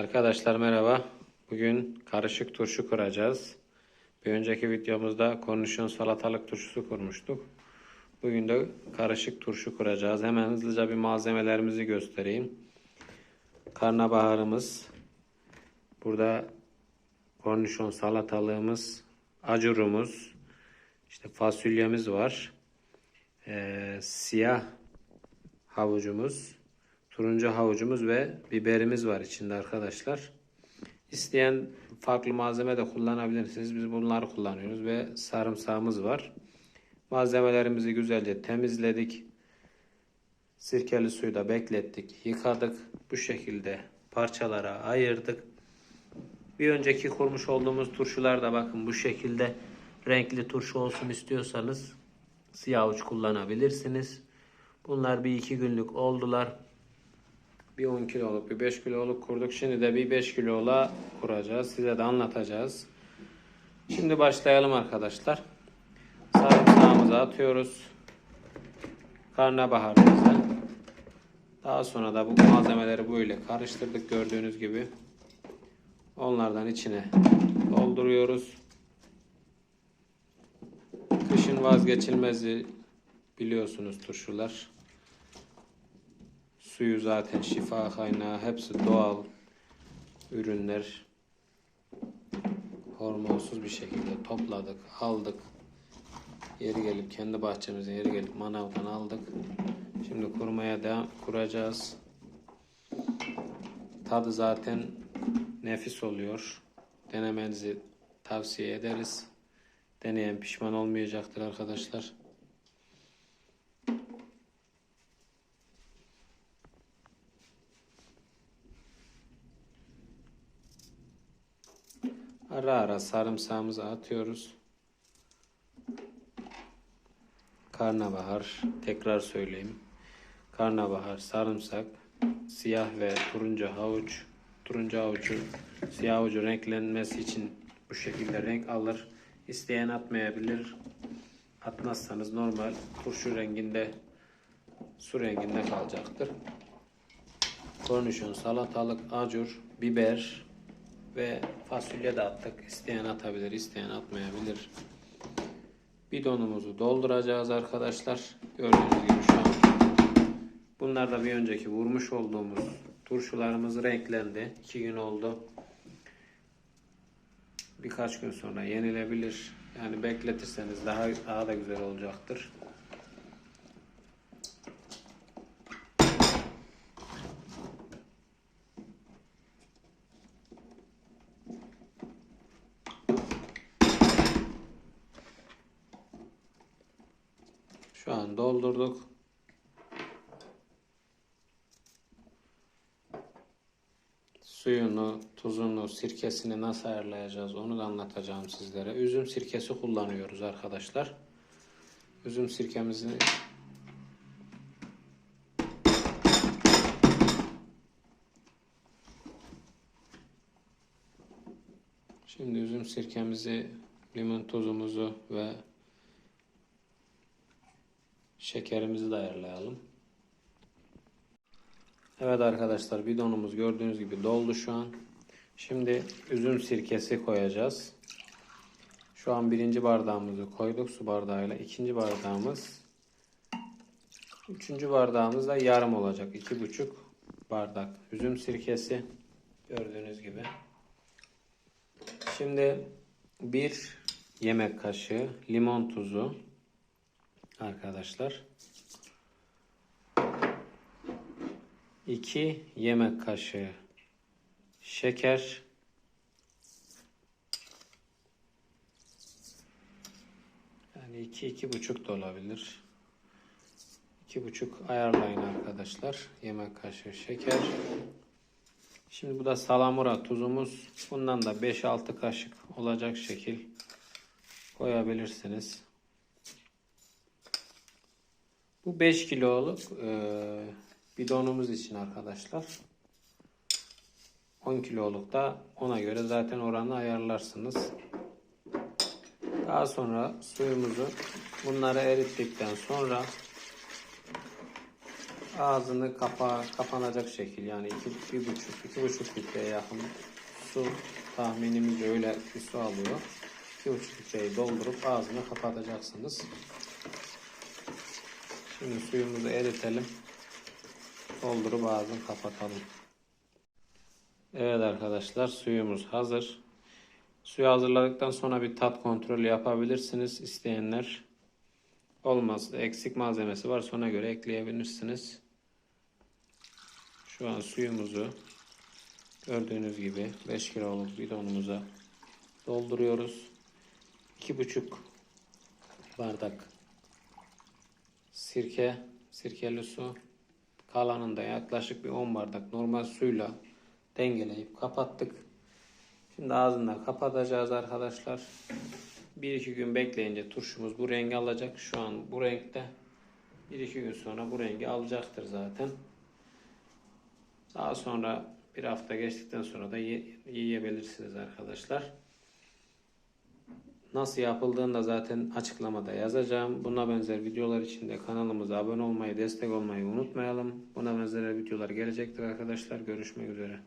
Arkadaşlar merhaba. Bugün karışık turşu kuracağız. Bir önceki videomuzda kornişon salatalık turşusu kurmuştuk. Bugün de karışık turşu kuracağız. Hemen hızlıca bir malzemelerimizi göstereyim. Karnabaharımız. Burada kornişon salatalığımız, acurumuz, işte fasulyemiz var. Ee, siyah havucumuz, turuncu havucumuz ve biberimiz var içinde arkadaşlar. İsteyen farklı malzeme de kullanabilirsiniz. Biz bunları kullanıyoruz ve sarımsağımız var. Malzemelerimizi güzelce temizledik. Sirkeli suyda beklettik, yıkadık. Bu şekilde parçalara ayırdık. Bir önceki kurmuş olduğumuz turşular da bakın bu şekilde renkli turşu olsun istiyorsanız siyah uç kullanabilirsiniz. Bunlar bir iki günlük oldular. Bir 10 kiloluk, bir 5 kiloluk kurduk. Şimdi de bir 5 kilola kuracağız. Size de anlatacağız. Şimdi başlayalım arkadaşlar. Sarımsağımızı atıyoruz. Karnabaharımızı. Daha sonra da bu malzemeleri böyle karıştırdık gördüğünüz gibi. Onlardan içine dolduruyoruz. Kışın vazgeçilmezi biliyorsunuz turşular. Suyu zaten şifa kaynağı. Hepsi doğal ürünler. Hormonsuz bir şekilde topladık, aldık. Yeri gelip kendi bahçemizin yeri gelip manavdan aldık. Şimdi kurmaya devam kuracağız. Tadı zaten nefis oluyor. Denemenizi tavsiye ederiz. Deneyen pişman olmayacaktır arkadaşlar. Ara ara sarımsağımızı atıyoruz. Karnabahar, tekrar söyleyeyim. Karnabahar, sarımsak, siyah ve turuncu havuç. Turuncu havucu, siyah havucu renklenmesi için bu şekilde renk alır. İsteyen atmayabilir. Atmazsanız normal turşu renginde, su renginde kalacaktır. Kornişon, salatalık, acur, biber, ve fasulye de attık. İsteyen atabilir, isteyen atmayabilir. Bidonumuzu dolduracağız arkadaşlar. Gördüğünüz gibi şu an. Bunlar da bir önceki vurmuş olduğumuz turşularımız renklendi. 2 gün oldu. Birkaç gün sonra yenilebilir. Yani bekletirseniz daha daha da güzel olacaktır. Şu an doldurduk. Suyunu, tuzunu, sirkesini nasıl ayarlayacağız onu da anlatacağım sizlere. Üzüm sirkesi kullanıyoruz arkadaşlar. Üzüm sirkemizi Şimdi üzüm sirkemizi, limon tuzumuzu ve Şekerimizi de ayarlayalım. Evet arkadaşlar bidonumuz gördüğünüz gibi doldu şu an. Şimdi üzüm sirkesi koyacağız. Şu an birinci bardağımızı koyduk su bardağıyla. ikinci bardağımız üçüncü bardağımız da yarım olacak. iki buçuk bardak üzüm sirkesi gördüğünüz gibi. Şimdi bir yemek kaşığı limon tuzu arkadaşlar. 2 yemek kaşığı şeker. Yani 2 iki, buçuk da olabilir. İki buçuk ayarlayın arkadaşlar. Yemek kaşığı şeker. Şimdi bu da salamura tuzumuz. Bundan da 5-6 kaşık olacak şekil koyabilirsiniz. Bu 5 kiloluk e, bidonumuz için arkadaşlar. 10 kiloluk da ona göre zaten oranı ayarlarsınız. Daha sonra suyumuzu bunları erittikten sonra ağzını kapa kapanacak şekil yani iki, bir buçuk, iki buçuk litreye yakın su tahminimiz öyle bir su alıyor. İki buçuk litreyi doldurup ağzını kapatacaksınız. Şimdi suyumuzu eritelim. Doldurup ağzını kapatalım. Evet arkadaşlar suyumuz hazır. Suyu hazırladıktan sonra bir tat kontrolü yapabilirsiniz isteyenler. Olmaz eksik malzemesi var ona göre ekleyebilirsiniz. Şu an suyumuzu gördüğünüz gibi 5 kiloluk bidonumuza dolduruyoruz. 2,5 bardak sirke, sirkeli su. Kalanında yaklaşık bir 10 bardak normal suyla dengeleyip kapattık. Şimdi ağzından kapatacağız arkadaşlar. 1-2 gün bekleyince turşumuz bu rengi alacak. Şu an bu renkte. 1-2 gün sonra bu rengi alacaktır zaten. Daha sonra bir hafta geçtikten sonra da ye- yiyebilirsiniz arkadaşlar. Nasıl yapıldığını da zaten açıklamada yazacağım. Buna benzer videolar için de kanalımıza abone olmayı, destek olmayı unutmayalım. Buna benzer videolar gelecektir arkadaşlar. Görüşmek üzere.